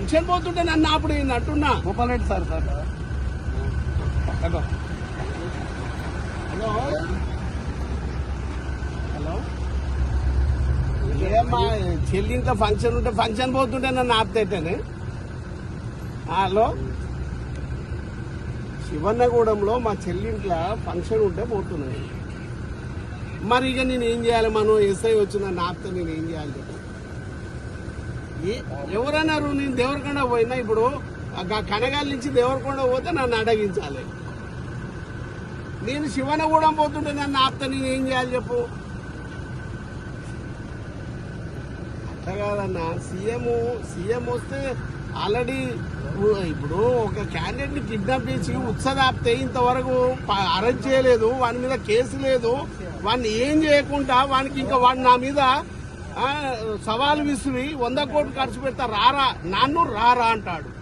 Function పోతుంటే నన్ను అప్పుడు ఈయన అంటున్నా? Gopal Reddy sir sir. Hello? Hello hello ఏమ్మా చెల్లి ఇంట్లో ఫంక్షన్ ఉంటే ఫంక్షన్ పోతుంటే నన్ను ఆపుతేటనే హలో? శివన్నగూడెంలో మా చెల్లింట్లో ఫంక్షన్ ఉంటే పోతున్నాయి. మరి ఇక నేను ఏం చేయాలి మనం? ఎస్ఐ వచ్చి నన్ను ఆపితే నేను ఏం చేయాలి ఎవరన్నారు నేను దేవరకొండ పోయినా ఇప్పుడు కనగాల నుంచి దేవరకొండ పోతే నన్ను అడగించాలి. నేను శివనగూడెం పోతుంటే నన్ను ఆపితే నేను ఏం చేయాలి చెప్పు. అట్లా కాదన్న. సీఎం సీఎం వస్తే ఆల్రెడీ ఇప్పుడు ఒక క్యాండిడేట్ని కిడ్నాప్ చేసి ఉత్సదాపితే ఇంతవరకు అరెస్ట్ చేయలేదు వాని మీద కేసు లేదు వాడిని ఏం చేయకుండా వానికి ఇంకా వాడు నా మీద సవాలు విసిరి వంద కోట్లు ఖర్చు పెడతా రారా? నన్ను రారా అంటాడు.